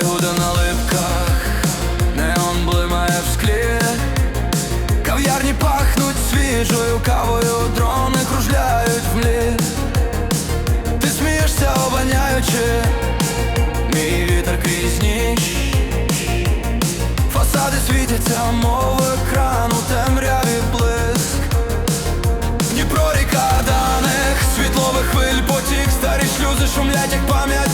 всюди на липках, неон блимає в склі, кав'ярні пахнуть свіжою кавою, дрони кружляють в млі. Ти смієшся, обоняючи. Мій вітер крізь ніч, фасади світяться, мов екрану, у темряві блиск, Дніпро ріка даних, світлових хвиль потік, старі шлюзи шумлять, як пам'ять.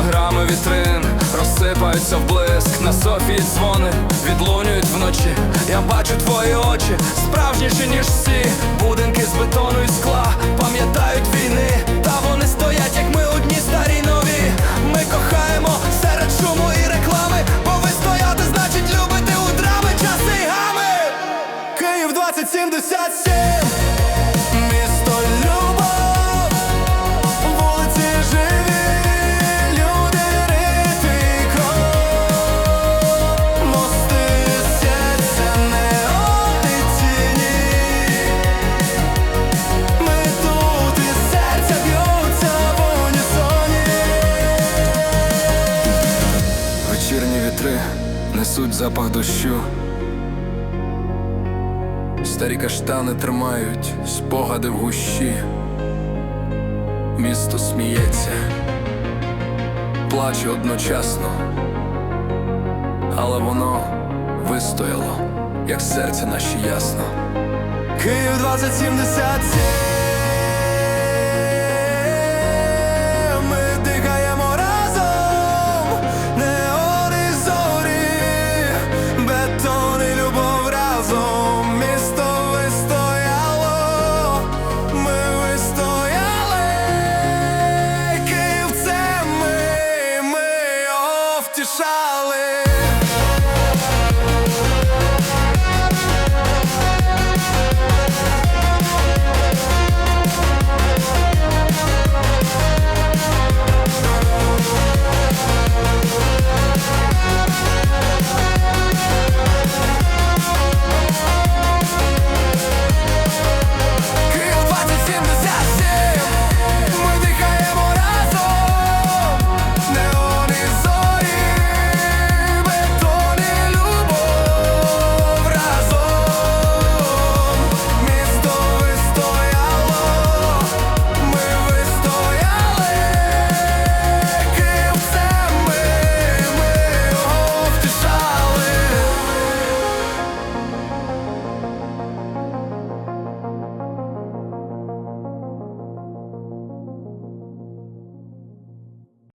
Голограми вітрин розсипаються в блиск. На Софії дзвони відлунюють вночі. Я бачу твої очі, справжніші, ніж всі. Будинки з бетону і скла пам'ятають війни. Та вони стоять, як ми одні старі нові. Ми кохаємо серед шуму і реклами Бо ви стояти, значить любите у драми часи гами. Київ 2077 запах дощу Старі каштани тримають спогади в гущі. Місто сміється, плаче одночасно, але воно вистояло, як серце наші ясно. Київ 2077